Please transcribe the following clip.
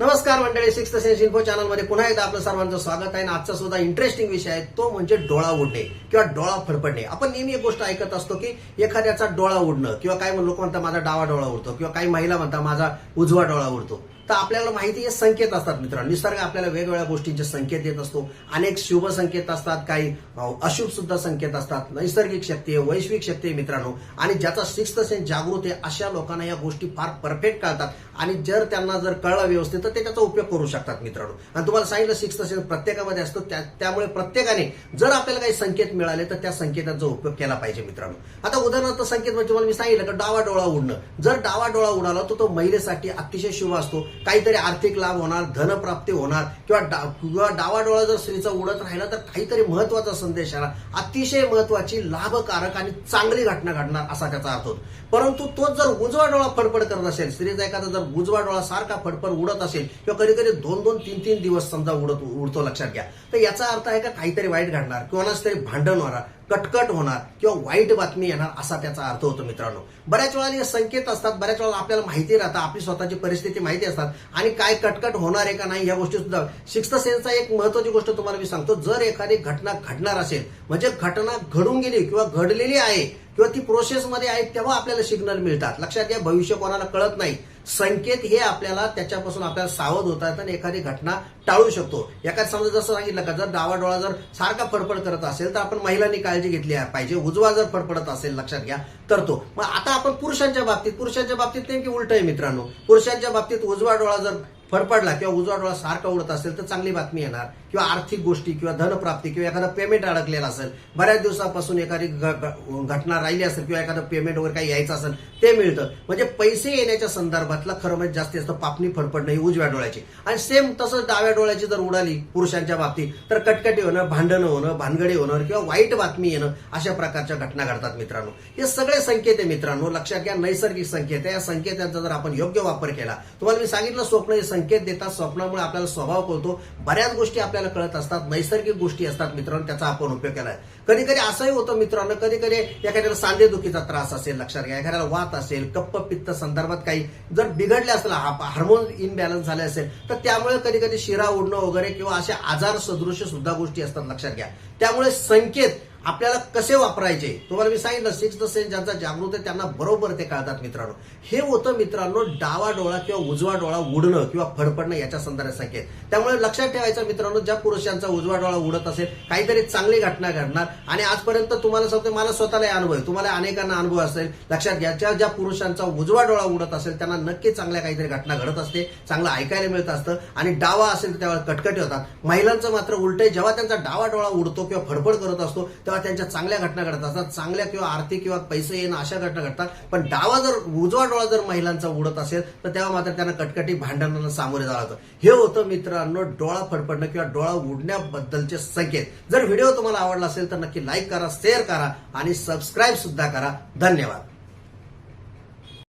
नमस्कार मंडळी six sense info चॅनलमध्ये पुन्हा एकदा आपलं सर्वांचं स्वागत आहे. आणि आजचा सुद्धा इंटरेस्टिंग विषय आहे तो म्हणजे डोळा उडणे किंवा डोळा फडफडणे. आपण नेहमी एक गोष्ट ऐकत असतो की एखाद्याचा डोळा उडणं किंवा काही लोक म्हणतात माझा डावा डोळा उडतो किंवा काही महिला म्हणतात माझा उजवा डोळा उडतो तर आपल्याला माहिती हे संकेत असतात मित्रांनो. निसर्ग आपल्याला वेगवेगळ्या गोष्टींचे संकेत देत असतो. अनेक शुभ संकेत असतात काही अशुभ सुद्धा संकेत असतात. नैसर्गिक शक्ती आहे वैश्विक शक्ती आहे मित्रांनो. आणि ज्याचा सिक्स सेन्स जागृत आहे अशा लोकांना या गोष्टी फार परफेक्ट कळतात. आणि जर त्यांना जर कळलं व्यवस्थित तर ते त्याचा उपयोग करू शकतात मित्रांनो. आणि तुम्हाला सांगितलं सिक्स सेन्स प्रत्येकामध्ये असतो. त्या- त्यामुळे प्रत्येकाने जर आपल्याला काही संकेत मिळाले तर त्या संकेताचा उपयोग केला पाहिजे मित्रांनो. आता उदाहरणार्थ संकेत म्हणजे तुम्हाला मी सांगितलं का डावा डोळा उडणं. जर डावा डोळा उडाला तर तो महिलेसाठी अतिशय शुभ असतो. काहीतरी आर्थिक लाभ होणार धनप्राप्ती होणार किंवा डा- किंवा डावा डोळा जर स्त्रीचा उडत राहिला तर काहीतरी महत्त्वाचा संदेश आला. अतिशय महत्वाची लाभकारक आणि चांगली घटना घडणार असा त्याचा अर्थ होतो. परंतु तोच जर उजवा डोळा फडफड करत असेल स्त्रीचा एखादा जर उजवा डोळा सारखा फडफड उडत असेल किंवा कधी कधी दोन दोन तीन तीन दिवस समजा उडत उडतो लक्षात घ्या. तर याचा अर्थ आहे का काहीतरी वाईट घडणार किंवा तरी भांडण होणार. कटकट होणार किंवा वाईट बातमी येणार असा त्याचा अर्थ होतो मित्रांनो. बऱ्याच वेळा हे संकेत असतात बऱ्याच वेळा आपल्याला माहिती राहतं आपली स्वतःची परिस्थिती माहिती असतात आणि काय कटकट होणार आहे का नाही या गोष्टी सुद्धा. सिक्स्थ सेन्सचा एक महत्वाची गोष्ट तुम्हाला मी सांगतो जर एखादी घटना घडणार असेल म्हणजे घटना घडून गेली किंवा घडलेली आहे किंवा ती प्रोसेसमध्ये आहेत तेव्हा आपल्याला सिग्नल मिळतात. लक्षात घ्या भविष्य कोणाला कळत नाही. संकेत हे आपल्याला त्याच्यापासून आपल्याला सावध होता येतात आणि एखादी घटना टाळू शकतो. एखाद समजा जसं सांगितलं का जर डावा डोळा जर सारखा फडफड करत असेल तर आपण महिलांनी काळजी घेतली पाहिजे. उजवा जर फडफडत असेल लक्षात घ्या तर तो. मग आता आपण पुरुषांच्या बाबतीत पुरुषांच्या बाबतीत नेमकी उलट आहे मित्रांनो. पुरुषांच्या बाबतीत उजवा डोळा जर फडफडला किंवा उजवा डोळा सारखा उडत असेल तर चांगली बातमी येणार. किंवा आर्थिक गोष्टी किंवा धनप्राप्ती किंवा एखादं पेमेंट अडकलेलं असेल बऱ्याच दिवसापासून एखादी घटना राहिली असेल किंवा एखादं पेमेंट वगैरे काही यायचं असेल ते मिळतं. म्हणजे पैसे येण्याच्या संदर्भातला खरं म्हणजे जास्ती असतं पापणी फडफडणं ही उजव्या डोळ्याची. आणि सेम तसंच डाव्या डोळ्याची जर उडाली पुरुषांच्या बाबतीत तर कटकटी होणं भांडणं होणं भानगडी होणं किंवा वाईट बातमी येणं अशा प्रकारच्या घटना घडतात मित्रांनो. हे सगळे संकेत आहे मित्रांनो. लक्षात घ्या नैसर्गिक संकेत आहे. या संकेतांचा जर आपण योग्य वापर केला तुम्हाला मी सांगितलं स्वप्न हे संकेत देतात स्वप्नामुळे आपल्याला स्वभाव कळतो. बऱ्याच गोष्टी आपल्याला कळत असतात नैसर्गिक गोष्टी असतात मित्रांनो त्याचा आपण उपयोग केलाय. कधी कधी असंही होतं मित्रांनो कधी कधी एखाद्याला सांधेदुखीचा त्रास असेल लक्षात घ्या एखाद्याला वात असेल कप्प पित्त संदर्भात काही जर बिघडले असेल हार्मोन इनबॅलन्स झाले असेल तर त्यामुळे कधी कधी शिरा उडणं वगैरे किंवा असे आजार सदृश सुद्धा गोष्टी असतात लक्षात घ्या. त्यामुळे संकेत आपल्याला कसे वापरायचे? तुम्हाला मी सांगितलं सिक्स सेन्स ज्यांचा जागृत आहे त्यांना बरोबर ते कळतात मित्रांनो. हे होतं मित्रांनो डावा डोळा किंवा उजवा डोळा उडणं किंवा फडफडणं याच्या संदर्भात संकेत. त्यामुळे लक्षात ठेवायचं मित्रांनो ज्या पुरुषांचा उजवा डोळा उडत असेल काहीतरी चांगली घटना घडणार. आणि आजपर्यंत तुम्हाला सांगतो मला स्वतःला अनुभव आहे. तुम्हाला अनेकांना अनुभव असेल लक्षात घ्या ज्या ज्या पुरुषांचा उजवा डोळा उडत असेल त्यांना नक्की चांगल्या काहीतरी घटना घडत असते चांगलं ऐकायला मिळत असतं. आणि डावा असेल तर त्यावेळेला कटकटी होतात. महिलांचं मात्र उलटे जेव्हा त्यांचा डावा डोळा उडतो किंवा फडफड करत असतो तेव्हा त्यांच्या चांगल्या घटना घडत असतात. चांगल्या किंवा आर्थिक किंवा पैसे येणं अशा घटना घडतात. पण डावा जर उजवा डोळा जर महिलांचा उडत असेल तर तेव्हा मात्र त्यांना कटकटी भांडणांना सामोरे जावं लागतं. हे होतं मित्रांनो डोळा फडफडणं किंवा डोळा उडण्याबद्दलचे संकेत. जर व्हिडिओ तुम्हाला आवडला असेल तर नक्की लाईक करा शेअर करा आणि सबस्क्राईब सुद्धा करा. धन्यवाद.